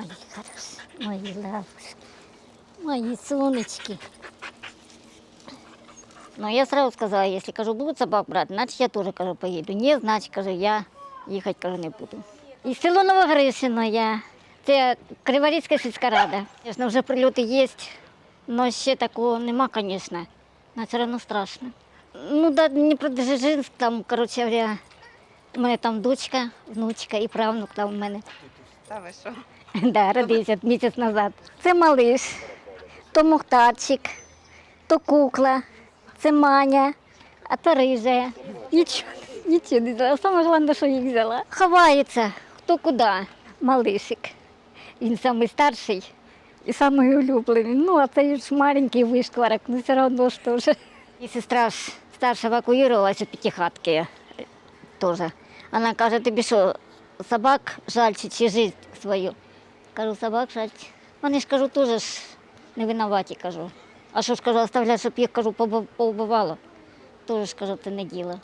Мої хороші, мої лапушки, мої сонечки. Ну, я сразу сказала, если, кажу, будут собак брать, значит, я тоже, кажу, поеду. Ні, значить, кажу, я їхати, кажу, не буду. І село Новогришино я. Це Криворізька сільська рада. Звісно, вже прильоти є, але ще такого нема, звісно. Але все одно страшно. Ну, да, Дніпродзержинськ, там, коротше у мене там дочка, внучка і правнук там у мене. Та ви що? Да, родився місяць назад. Це малиш, то Мухтарчик, то кукла, це Маня, а то рижа. Нічого, нічого не взяла. Саме головне, що їх взяла. Ховається хто куди. Малишик. Він самий старший і самий улюблений. Ну, а цей ж маленький вишкварок, ну все одно ж теж. І сестра ж старша евакуювалася у п'ятихатки теж. Вона каже, тобі що, собак жаль чи, чи свою? Кажу, собак жаль. Вони ж кажу, теж ж не винуваті, кажу. А що ж кажу, оставляй, щоб їх кажу, побу- Теж кажу, це не діло.